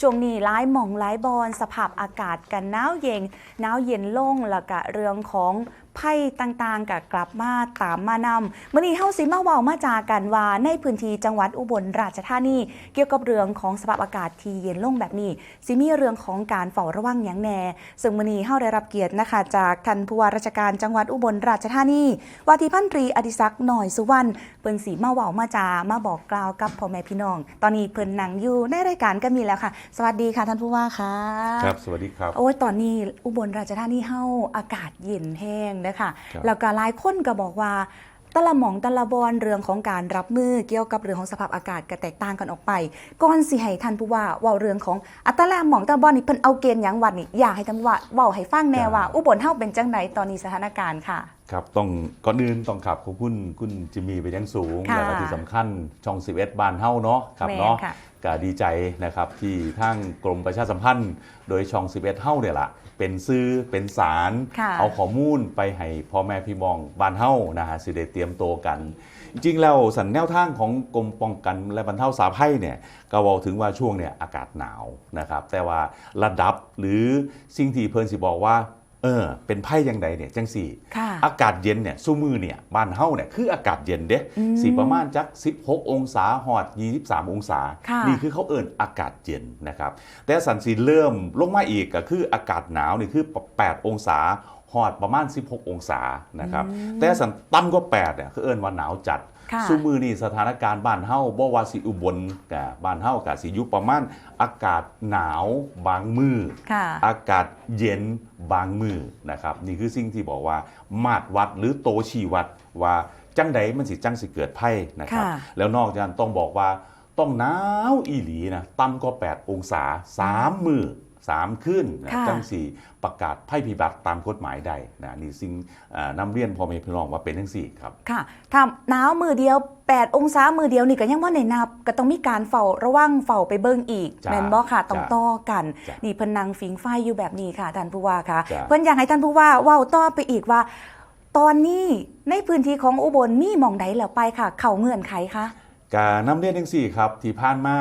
ช่วงนี้หลายหม่องหลายบอนสภาพอากาศกันหนาวเย็นหนาวเย็นลงแล้วก็เรื่องของภัยต่างๆกับกลับมาตามมานำมื่อนี้เฮาสิมาเว้ามาจากันว่าในพื้นที่จังหวัดอุบลราชธานี เกี่ยวกับเรื่องของสภาพอากาศที่เย็นลงแบบนี้สิมีเรื่องของการเฝ้าระวังอย่างแน่ ซึ่งมื้อนี้เฮาได้รับเกียรตินะคะ จากท่านผู้ว่าราชการจังหวัดอุบลราชธานีว่าที่พันตรีอดิศักดิ์หน่อยสุวรรณเปิ้นสีมาเว้ามาจามาบอกกล่าวกับพ่อแม่พี่น้อง ตอนนี้เพิ่นนั่งอยู่ในรายการก็มีแล้วค่ะ สวัสดีค่ะท่านผู้ว่าค่ะครับสวัสดีครับโอ้ยตอนนี้อุบลราชธานีเฮาอากาศเย็นแห้งนะคะครับแล้วก็หลายคนก็บอกว่าแต่ละหม่องแต่ละบอนเรื่องของการรับมือเกี่ยวกับเรื่องของสภาพอากาศก็แตกต่างกันออกไปก่อนสิให้ท่านผู้ว่าเว้าเรื่องของอัตราหม่องแต่ละบอนนี่เพิ่นเอาเกณฑ์หยังวัดนี่อยากให้ท่านผู้ว่าเว้าให้ฟังแน่ว่าอุบลเฮาเป็นจังไดตอนนี้สถานการณ์ค่ะ ครับต้องก่อนอื่นต้องขับขอบคุณคุณจิมมี่ไปยังสูงค่ะแล้วก็ที่สำคัญช่อง 11 บ้านเฮ้าเนาะครับแม่นเนาะค่ะก็ดีใจนะครับที่ทางกรมประชาสัมพันธ์ โดยช่อง 11เฮ้าเนี่ยละเป็นซื้อเป็นสาร ค่ะเอาข้อมูลไปให้พ่อแม่พี่มองบ้านเฮ้านะฮะสิได้เตรียมตัวกัน จริงๆแล้วสันแนวทางของกรมป้องกันและบรรเทาสาภัยเนี่ยก็บอกถึงว่าช่วงเนี่ยอากาศหนาวนะครับแต่ว่าระดับหรือสิ่งที่เพิ่นสิบอกว่า เออเป็นไพ่ยังไงเนี่ยจังสี่ค่ะอากาศเย็นเนี่ยสู้มือเนี่ยบ้านเฮาเนี่ยคืออากาศเย็นเด้อืมสีประมาณจัก 16 องศาหอด 23 องศาค่ะนี่คือเขาเอิ้นอากาศเย็นนะครับ แต่สันสีเริ่มลงมาอีกก็คืออากาศหนาวนี่คือ 8 องศาหอดประมาณ 16 องศานะครับแต่สันต่ำกว่า8เนี่ยคือเอิ้นว่าหนาวจัด ค่ะสู้มือนี่สถานการณ์บ้านเฮาบ่ว่าสิอุบลกับบ้านเฮากับสิอยู่ประมาณอากาศหนาวบางมือค่ะอากาศเย็นบางมือนะครับนี่คือสิ่งที่บอกว่า มาตรวัดหรือโตชี้วัดว่าจังใดมันสิจังสิเกิดไพ่นะครับค่ะแล้วนอกจากนั้นต้องบอกว่าต้องหนาวอีหลีนะต่ำกว่า8องศา3มือ 3ขึ้นนะค่ะจังสี่ประกาศไพ่พิบัติตามกฎหมายได้นะนี่สิ่งอ่านำเรียนพ่อแม่พี่น้องว่าเป็นทั้งสี่ครับค่ะถ้าหนาวมือเดียว 8 องศามือเดียวนี่ก็ยังว่าในนับก็ต้องมีการเฝ้าระวังเฝ้าไปเบิ่งอีกจ้ะแม่นบ่ค่ะต้องจ้ะต่อกันจ้ะนี่เพิ่นนั่งฟิงไฟอยู่แบบนี้ค่ะท่านผู้ว่าค่ะจ้ะเพิ่นอยากให้ท่านผู้ว่าเว้าต่อไปอีกว่า ตอนนี้ในพื้นที่ของอุบลมีหม่องใดแล้วไปค่ะ เข้าเงื่อนไขคะ กานำเรียนทั้งสี่ครับที่ผ่านมา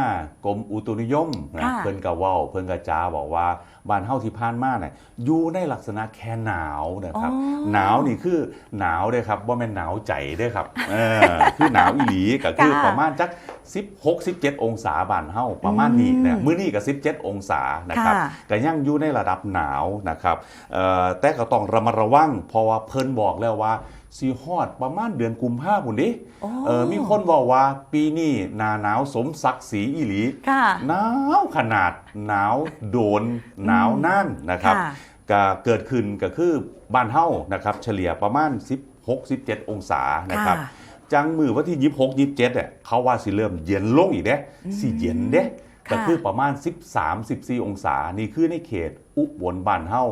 กรมอุตุนิยมนะค่ะเพิ่นกะเว้าเพิ่นกะจาบอกว่าบ้านเฮาที่ผ่านมาเนี่ยอยู่ในลักษณะแค่หนาวนะครับอ๋อหนาวนี่คือหนาวเด้อครับบ่แม่นหนาวใจเด้อครับเออคือหนาวอีหลีก็คือค่ะประมาณจัก16 17 องศาบ้านเฮาประมาณนี้นะมื้อนี้ก็17 องศานะครับค่ะก็ยังอยู่ในระดับหนาวนะครับเอ่อแต่ก็ต้องระมัดระวังเพราะว่าเพิ่นบอกแล้วว่า สิฮอดประมาณเดือนกุมภาพันธ์พุ่นดิโอ้เออมีคนบอกว่าปีนี้หนาหนาวสมศักดิ์ศรีอีหลีค่ะหนาวขนาดหนาวโดนหนาวนั่นนะครับค่ะก็เกิดขึ้นก็คือบ้านเฮ้านะครับ เฉลี่ยประมาณ 16-17 องศานะครับค่ะจังมือวันที่ 26 27เนี่ยเขาว่าสิเริ่มเย็นลงอีกเด้สิเย็นเด้ ก็คือประมาณ 13-14 องศา นี่คือในเขตอุบลบ้านเฮ้า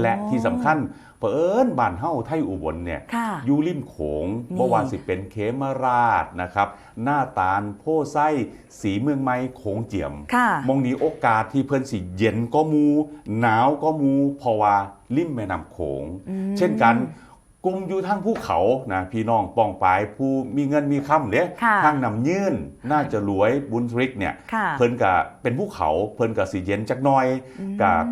และที่สำคัญเผอิญบ้านเฮ้าไทยอุบลเนี่ยค่ะอยู่ริมโขงนี่เมื่อวานสิเป็นเขมราชนะครับ หน้าตาลโพไส้สีเมืองไม้โขงเจียมค่ะมองนี้โอกาสที่เพิ่นสิเย็นก็มู หนาวก็มูเพราะว่าริมแม่น้ำโขง เช่นกัน กลุ่มอยู่ทางภูเขานะพี่น้องปองปายผู้มีเงินมีคำเนี่ยค่ะทางนำยื่นน่าจะรวยบุญทริกเนี่ยค่ะเพิ่นก็เป็นภูเขาเพิ่นก็สิเย็นจักหน่อยกับ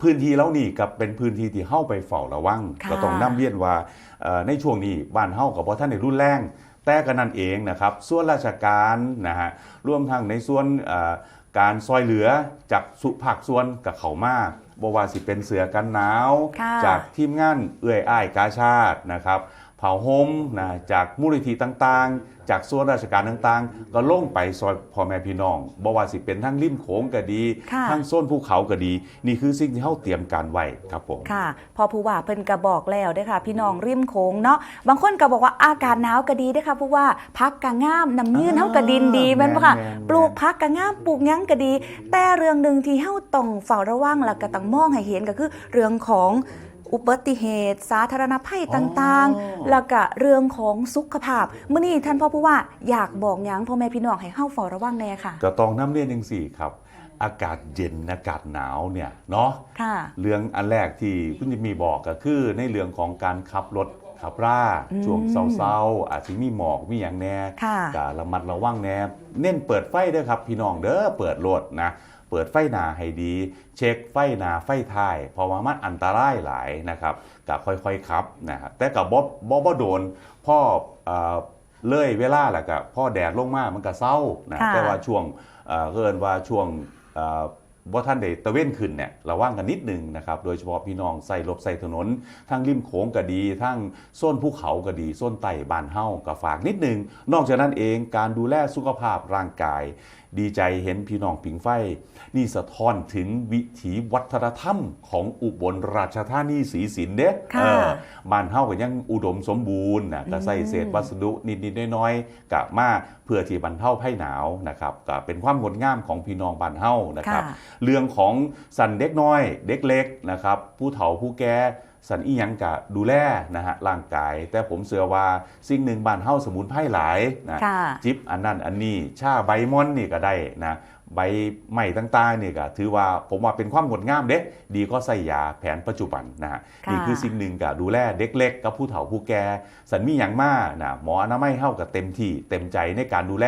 พื้นที่แล้วนี่กับเป็นพื้นที่ที่เข้าไปเฝ้าระวังค่ะก็ต้องนํเรียนว่าเอ่อในช่วงนี้บ้านเฮากับพ่ท่านในรุ่นแรงแต่กันนั่นเองนะครับ ส่วนราชการนะฮะรวมทั้งในส่วนเอ่อ การซอยเหลือจากสุภาคส่วนกับเขามาบ่ว่าสิเป็นเสือกันหนาวค่ะจากทีมงานเอื้อยอ้ายกาชาตินะครับ เผาโฮมนะจากมูลนิธิต่างๆ จากส่วนราชการต่างๆ ก็ลงไปซอยพ่อแม่พี่น้องบ่ว่าสิเป็นทั้งริมโขงก็ดีค่ะทั้งโซนภูเขาก็ดี นี่คือสิ่งที่เฮาเตรียมการไว้ครับผมค่ะ พอผู้ว่าเพิ่นก็บอกแล้วเด้อค่ะ พี่น้องริมโขงเนาะบางคนก็บอกว่าอากาศหนาวก็ดีเด้อค่ะผู้ว่าพักกะงามน้ำยืนอ่าเฮาก็ดินดีแม่นบ่ค่ะแม่นๆปลูกพักกะงามปลูกหยังก็ดี แต่เรื่องหนึ่งที่เฮาต้องเฝ้าระวังแล้วก็ต้องมองให้เห็นก็คือเรื่องของ อุบัติเหตุ สาธารณภัยต่างอ๋อๆแล้วก็เรื่องของสุขภาพมื้อนี้ท่านพ่อผู้ว่าอยากบอกหยังพ่อแม่พี่น้องให้เฮาเฝ้าระวังแน่ค่ะ ก็ต้องน้ำเรียนจังสี่ครับ อากาศเย็นอากาศหนาวเนี่ยเนาะค่ะเรื่องอันแรกที่คุณจะมีบอกก็คือในเรื่องของการขับรถขับร่าอืมช่วงเศร้าๆอาจจะมีหมอกมีอย่างแน่ค่ะก็ระมัดระวังแน่เน้นเปิดไฟเด้อครับ พี่น้องเด้อเปิดรถนะ เปิดไฟหนาให้ดี เช็คไฟหนาไฟท้ายเพราะว่ามันอันตรายหลายนะครับกับค่อยๆครับนะครับแต่กับบ๊อบบ๊อบโดนพ่อเอ่อเลยเวลาแหละกับพ่อแดดลงมามันก็เศร้านะค่ะแต่ว่าช่วงเอ่อเกินว่าช่วงเอ่อ ว่าท่านได้ตะเว้นขึ้นเนี่ยระวังกันนิดนึงนะครับโดยเฉพาะพี่น้องใส่รถใส่ถนน ทั้งริมโขงก็ดี ทั้งโซนภูเขาก็ดีโซนไต่บ้านเฮาก็ฝากนิดนึง นอกจากนั้นเองการดูแลสุขภาพร่างกาย ดีใจเห็นพี่น้องผิงไฟ นี่สะท้อนถึงวิถีวัฒนธรรมของอุบลราชธานีศรีสินเด้ค่ะเออบ้านเฮาก็ยังอุดมสมบูรณ์นะก็ใส่เศษวัสดุนิดๆน้อยๆกะมา เพื่อที่บรรเทาภัยหนาวนะครับก็เป็นความงดงามของพี่น้องบ้านเฮานะครับค่ะเรื่องของสันเด็กน้อย เด็กเล็กนะครับผู้เฒ่าผู้แก่สันอีหยังกะดูแลนะฮะร่างกาย แต่ผมเชื่อว่าสิ่งหนึ่งบ้านเฮาสมุนไพรหลายนะค่ะจิบอันนั้นอันนี้ชาใบม่อนนี่ก็ได้นะ ใบไม้ต่างๆนี่ก็ถือว่าผมว่าเป็นความงดงามเด้ดีก็ใส่ยาแผนปัจจุบันนะฮะค่ะนี่คือสิ่งหนึ่งกับดูแลเด็กเล็กกับผู้เฒ่าผู้แก่สันมีอย่างมากนะหมออนามัยเฮากับเต็มที่เต็มใจในการดูแล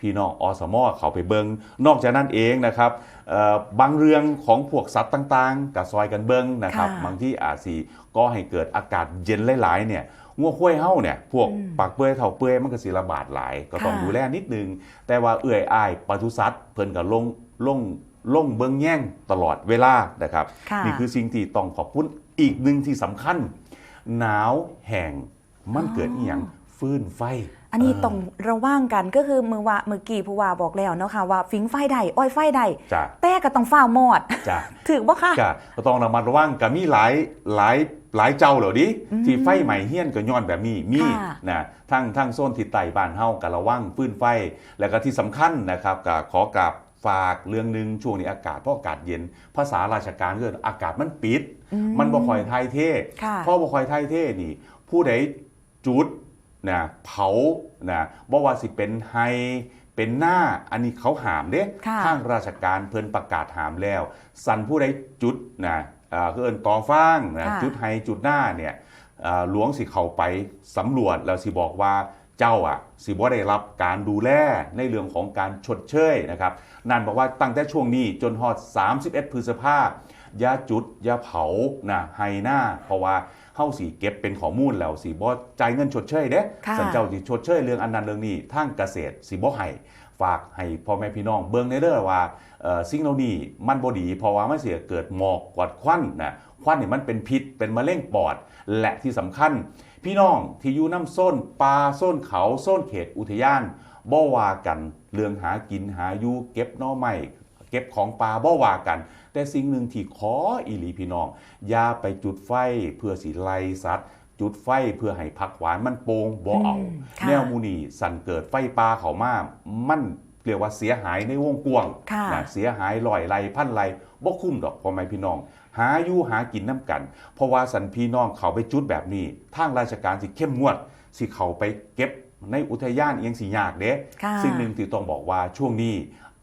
พี่น้องอสมเขาไปเบิงนอกจากนั้นเองนะครับเอ่อบางเรื่องของพวกสัตว์ต่างๆกับซอยกันเบิงนะครับค่ะบางที่อาจสีก็ให้เกิดอากาศเย็นหลายๆเนี่ย งัวข้วยเฮาเนี่ยพวกอืมปากเปื่อยเถ่าเปื่อยมันก็สิระบาดหลายก็ต้องค่ะดูแลนิดนึง แต่ว่าเอื่อยอายปศุสัตว์เพิ่นก็ลงลงลงเบิงแย่งตลอดเวลานะครับค่ะนี่คือสิ่งที่ต้องขอบคุณอีกหนึ่งที่สำคัญ หนาวแห่งมันเกิดอีหยังฟื้นไฟ อันนี้เต้องระว่างกันก็คือมือว่ามือกี่ผู้ว่าบอกแล้วเนาะค่ะว่าฟิงไฟใดอ้อยไฟใดจ้ะแต่ก็ต้องฝ้าวมอดจ้ะถึกบ่ค่ะจ้ะก็ต้องระมัดระวังกับมีหลายหลายหลายเจ้าเหล่านี้อืมที่ไฟใหม่เฮี้ยนก็ย้อนแบบนี้มีค่ะนะทั้งทั้งโซนทิศใต้บ้านเฮากับระวังฟื้นไฟ แล้วก็ที่สำคัญนะครับก็ขอกราบฝากเรื่องหนึ่งช่วงนี้อากาศเพราะอากาศเย็น ภาษาราชการก็คืออากาศมันปิดอืมันบ่ค่อยไทยเท่ค่ะเพราะบ่ค่อยไทยเท่นี่ ผู้ใดจุด นะเผานะบ่ว่าสิเป็นไฮเป็นหน้าอันนี้เขาหามเด้ค่ะทางราชการเพิ่นประกาศหามแล้ว สันผู้ใดจุดนะอ่าคือเอิ้นกองฟางนะค่ะจุดไฮจุดหน้าเนี่ยอ่าหลวงสิเข้าไปสำรวจแล้วสิบอกว่าเจ้าอะสิบ่ได้รับการดูแลในเรื่องของการชดเชยนะครับนั่นบอกว่าตั้งแต่ช่วงนี้จนฮอด 31 พฤษภาคมอย่าจุดอย่าเผานะไฮหน้า เพราะว่า เฮาสีเก็บเป็นข้อมูลแล้วสิบ่จ่ายเงินชดเชยเด้ค่ะสันเจ้าสิชดเชยเรื่องอันนั้นเรื่องนี้ทางเกษตรสิบ่ให้ฝากให้พ่อแม่พี่น้องเบิ่งในเด้อว่าเอ่อสิ่งเหล่านี้มันบ่ดีเพราะว่ามันเสียเกิดหมอกกวาดควันนะควันนี่มันเป็นพิษเป็นมะเร็งปอด และที่สำคัญ พี่น้องที่อยู่น้ำส้นปลาส้นเขาส้นเขตอุทยานบ่ว่ากันเรื่องหากินหาอยู่เก็บหน่อไม้เก็บของปลาบ่ว่ากัน แต่สิ่งหนึ่งที่ขออีหลีพี่น้องอย่าไปจุดไฟเพื่อสิไล่สัตว์จุดไฟเพื่อให้ผักหวานมันโปงบ่เอาอืมค่ะแนวมูนีสั่นเกิดไฟป่าเขามามันเรียกว่าเสียหายในวงกว้างค่ะนะเสียหายลอยไรพันไรบ่คุ้มดอกพ่อแม่พี่น้อง หาอยู่หากินน้ำกัน เพราะว่าสันพี่น้องเขาไปจุดแบบนี้ ทางราชการสิเข้มงวด สิเขาไปเก็บในอุทยานเอียงสียากเด้ค่ะสิ่งหนึ่งที่ต้องบอกว่าช่วงนี้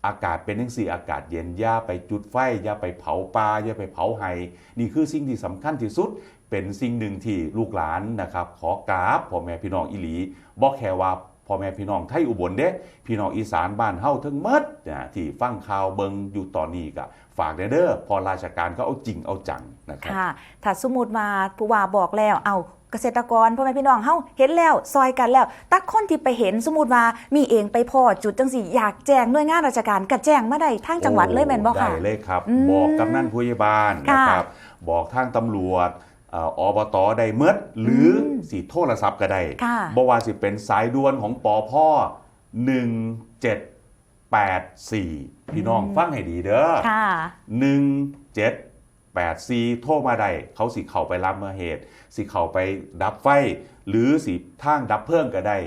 อากาศเป็นทั้งสี่อากาศเย็นอย่าไปจุดไฟอย่าไปเผาปลาอย่าไปเผาไห้นี่คือสิ่งที่สำคัญที่สุด เป็นสิ่งหนึ่งที่ลูกหลานนะครับ ขอกราบพ่อแม่พี่น้องอีหลีบอกแค่ว่าพ่อแม่พี่น้องไทยอุบลเด้พี่น้องอีสานบ้านเฮาทั้งหมดนะที่ฟังข่าวเบิงอยู่ตอนนี้ก็ฝากเด้อพอราชการเขาเอาจริงเอาจังนะครับค่ะถ้าสมมุติว่าผู้ว่าบอกแล้วเอา เกษตรกรพ่อแม่พี่น้องเฮาเห็นแล้วซอยกันแล้ว ตักคนที่ไปเห็นสมมุติว่ามีเองไปพอจุดจังสิอยากแจ้งหน่วยงานราชการก็แจ้งมาได้ทางจังหวัดเลยแม่นบ่ค่ะได้เลยครับอืมบอกกำนันผู้ใหญ่บ้านค่ะนะครับบอกทางตำรวจเอ่ออบตได้เมื่อหรืออมสีโทรศัพท์ก็ได้ค่ะบ่ว่าสิเป็นสายด่วนของปอพ่อ1784 พี่น้องฟังให้ดีเด้อค่ะ1784โทรมาได้เขาสิเข้าไปรับมาเหตุ สิเข้าไปดับไฟ หรือสิทางดับเพลิ่งก็ได้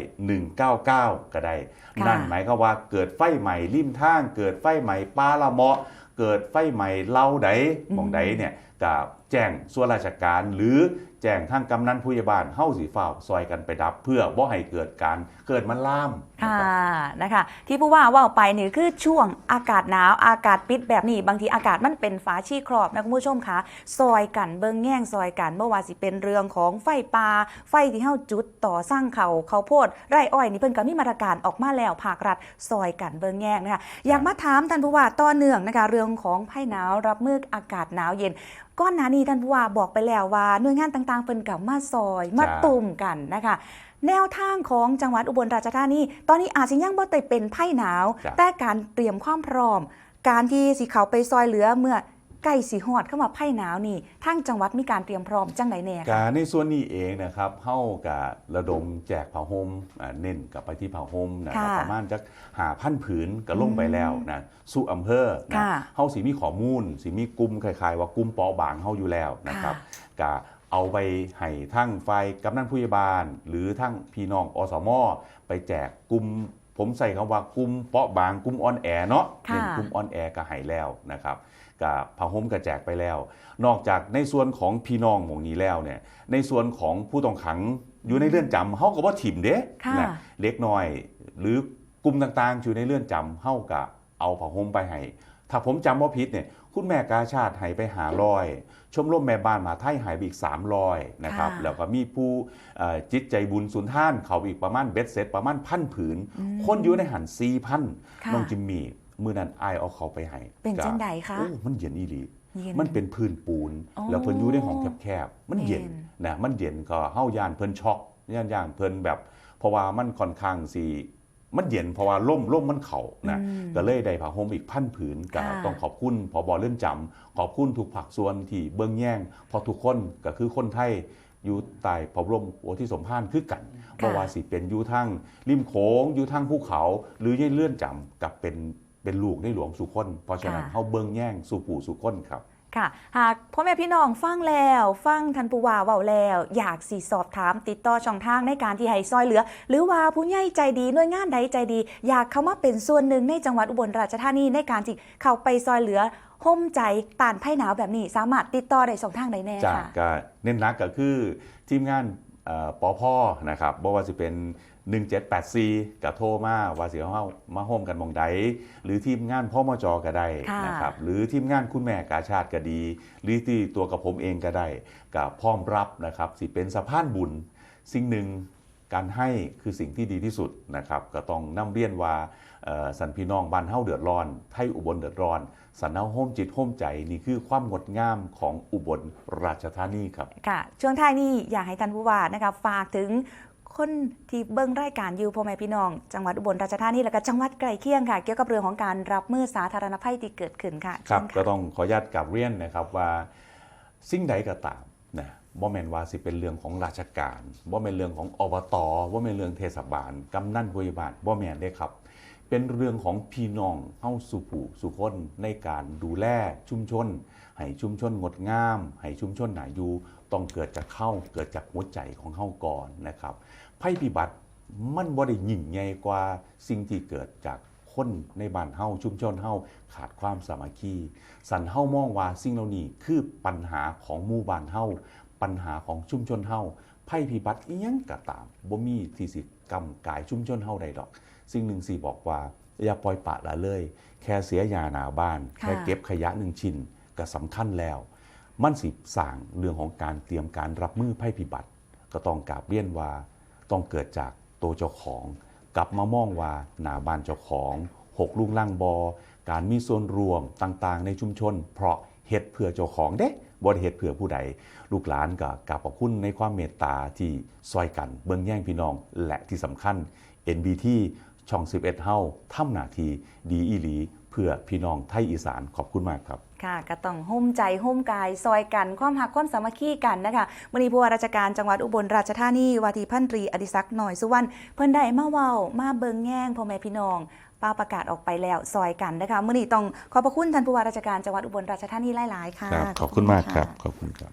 199 ก็ได้ค่ะนั่นหมายความว่าเกิดไฟใหม่ริมทาง เกิดไฟใหม่ปลาละเมาะ เกิดไฟใหม่เล่าใดหมองใดเนี่ยกับแจ้งส่วนราชการหรือ แจ้งทางกำนันผู้ใหญ่บ้านเฮาสิฝ้าวซอยกันไปดับ เพื่อบ่ให้เกิดการเกิดมันล่ามนะค่ะครับนะคะ ที่ผู้ว่าว่าไปนี่คือช่วงอากาศหนาวอากาศปิดแบบนี้ บางทีอากาศมันเป็นฝาชีครอบนะคุณผู้ชมคะซอยกันเบิ่งแง่งซอยกันเมื่อวานสิเป็นเรื่องของไฟป่าไฟที่เฮาจุดต่อสร้างเขาเขาวโพดไร่อ้อยนี่เพิ่นก็มีมาตรการออกมาแล้วภาครัฐซอยกันเบิ่งแง่งนะคะอยากมาถามท่านผู้ว่าต่อเนื่องนะคะเรื่องของภัยหนาวรับมืออากาศหนาวเย็น ก้อนหน้านี้ท่านผู้ว่าบอกไปแล้วว่าหน่วยงานต่างๆเพิ่นกับมาซอยมาจ้าตุ่มกันนะคะ แนวทางของจังหวัดอุบลราชธานีตอนนี้อาจจะยังบ่ได้เป็นไพ่หนาวจ้ะแต่การเตรียมความพร้อม การที่สิเขาไปซอยเหลือเมื่อ ใกล้สีหอดเข้ามาไพ่หนาวนี่ทางจังหวัดมีการเตรียมพร้อมจังไหนแน่กาคะรในส่วนนี้เองนะครับเฮากับระดมแจกผ้าห่มอ่าเน้นกับไปที่ผ้าห่มนะครับค่ะประมาณจักหาพันผืนก็ลงไปแล้วนะสู่อำเภอนะค่ะเฮาสิมีข้อมูลสิมีกลุ่มคล้ายๆว่ากลุ่มเปอบางเฮาอยู่แล้วนะครับกะเอาไปให้ทั้งไฟกำนันผู้ใหญ่บ้าน หรือทั้งพี่น้องอสม ไปแจกกลุ่ม ผมใส่คำว่ากลุ่มเปราะบางกลุ่มออนแอเนาะค่ะเน้นกลุ่มออนแอก็ให้แล้วนะครับกับผ้าห่มก็แจกไปแล้ว นอกจากในส่วนของพี่น้องหมองนี้แล้วเนี่ยในส่วนของผู้ต้องขังอยู่ในเรือนจำเฮาก็บ่ถิ่มเด้ค่ะนะเล็กน้อย หรือกลุ่มต่างๆ อยู่ในเรือนจำเฮาก็เอาผ้าห่มไปให้ ถ้าผมจำบ่ผิดเนี่ย คุณแม่กาชาติให้ไปหาลอย ชมรมแม่บ้านมหาไทยหายไปอีก300นะครับค่ะแล้วก็มีผู้เอ่อจิตใจบุญสุนท่าน เขาอีกประมาณเบ็ดเสร็จประมาณพันผืน คนอยู่ในหัน4,000ค่ะน้องจิมมี่มือนั้นอายเอาเขาไปให้เป็นจังใดคะโอ้มันเย็นอีหลีเย็นมันเป็นพื้นปูนอ๋อแล้วเพิ่นอยู่ในห้องแคบๆ มันเย็นเย็นนะมันเย็นก็เฮาย่านเพิ่นช็อกย่านย่านเพิ่นแบบ เพราะว่ามันค่อนข้างสิ มันเย็นเพราะว่าล่มล่มมันเข่านะอืมก็เลยได้ผ้าห่มอีกพันผืนก็ค่ะต้องขอบคุณพบเลื่อนจำขอบคุณทุกผักส่วนที่เบิ่งแย่งเพอทุกคนก็คือคนไทยอยู่ใต้พระบรมโอที่สมภารคือกันบ่ว่าสิเป็นอยู่ทั้งริมโขงอยู่ทั้งภูเขา หรือยังเลื่อนจำกับเป็นเป็นลูกในหลวงสุคนเพราะฉะนั้นค่ะเฮาเบิ่งแย่งสู่ปู่สุคนครับ ค่ะ หากพ่อแม่พี่น้องฟังแล้ว ฟังท่านผู้ว่าเว้าแล้ว อยากสิสอบถามติดต่อช่องทางในการที่ให้ซอยเหลือ หรือว่าผู้ใหญ่ใจดีหน่วยงานใดใจดี อยากเข้ามาเป็นส่วนหนึ่งในจังหวัดอุบลราชธานีในการที่เข้าไปซอยเหลือห่มใจต้านภัยหนาวแบบนี้ สามารถติดต่อได้สองทางใดแน่จากค่ะ ก็เน้นหนักก็คือทีมงานเอ่อปอพ่อนะครับบ่ว่าจะเป็น 1784กับโทรมาว่าสิเฮามาโฮมกันหมองใดหรือทีมงานพ่อมจก็ได้ค่ะนะครับหรือทีมงานคุณแม่กาชาติก็ดี หรือที่ตัวกับผมเองก็ได้กับพร้อมรับนะครับสิเป็นสะพานบุญสิ่งหนึ่งการให้คือสิ่งที่ดีที่สุดนะครับก็ต้องนำเรียนว่าเอ่อสันพี่น้องบ้านเฮาเดือดร้อนไทยอุบลเดือดร้อน สันเฮาโฮมจิตโฮมใจนี่คือความงดงามของอุบลราชธานีครับค่ะช่วงท้ายนี้อยากให้ท่านผู้ว่านะคะฝากถึง คนที่เบิ้งรายการอยู่พ่อแม่พี่น้อง จังหวัดอุบลราชธานีและก็จังหวัดใกล้เคียงค่ะ เกี่ยวกับเรื่องของการรับมือสาธารณภัยที่เกิดขึ้นค่ะครับเชิญก็ค่ะต้องขออนุญาตกลับเรียนนะครับว่าสิ่งใดก็ตามนะบ่แม่นว่าสิเป็นเรื่องของราชการบ่แม่นเรื่องของอบตบ่แม่นเรื่องเทศบาลกำนันผู้ใหญ่บ้านบ่แม่นเด้ครับ เป็นเรื่องของพี่น้องเฮาสู่ผู้สู่คนในการดูแลชุมชน ให้ชุมชนงดงาม ให้ชุมชนหนาอยู่ต้องเกิดจากเข้าเกิดจากหัวใจของเฮาก่อนนะครับภัยพิบัติมันบ่ได้ยิ่งใหญ่กว่าสิ่งที่เกิดจากคนในบ้านเฮาชุมชนเฮาขาดความสามัคคี สันเฮามองว่าสิ่งเหล่านี้คือปัญหาของหมู่บ้านเฮาปัญหาของชุมชนเฮาภัยพิบัติอีหยังก็ตามบ่มีที่สิกำกายชุมชนเฮาใดดอก สิ่งหนึ่งสี่บอกว่า อย่าปล่อยปละละเลย แค่เสียยาหนาบ้านค่ะแค่เก็บขยะหนึ่งชิ้นก็สำคัญแล้ว มันสิสร้างเรื่องของการเตรียมการรับมือภัยพิบัติ ก็ต้องกราบเรียนว่า ต้องเกิดจากตัวเจ้าของ กลับมามองว่าหนาบ้านเจ้าของหกลูกล่างบอ การมีส่วนรวมต่างๆ ในชุมชน เพราะเฮ็ดเพื่อเจ้าของเด้บ่ได้เฮ็ดเพื่อผู้ใด ลูกหลานก็กราบขอบคุณในความเมตตาที่ซอยกันเบิ่งแย่งพี่น้องและที่สำคัญ NBT ช่อง 11 เฮาทำหน้าที่ดีอีหลี เพื่อพี่น้องไทยอีสานขอบคุณมากครับค่ะก็ต้องห่มใจห่มกาย ซอยกันความหักความสามัคคีกันนะคะวันนี้ผู้ว่าราชการจังหวัดอุบลราชธานีวาทีพันตรีอดิศักดิ์หน่อยสุวรรณเพิ่นได้มาเว้ามาเบิงแง่งพ่อแม่พี่น้องป้าประกาศออกไปแล้วซอยกันนะคะมื่อนี้ต้องขอบพระคุณท่านผู้ว่าราชการจังหวัดอุบลราชธานีหลาย ๆ ค่ะ ขอบคุณมากครับ ขอบคุณครับ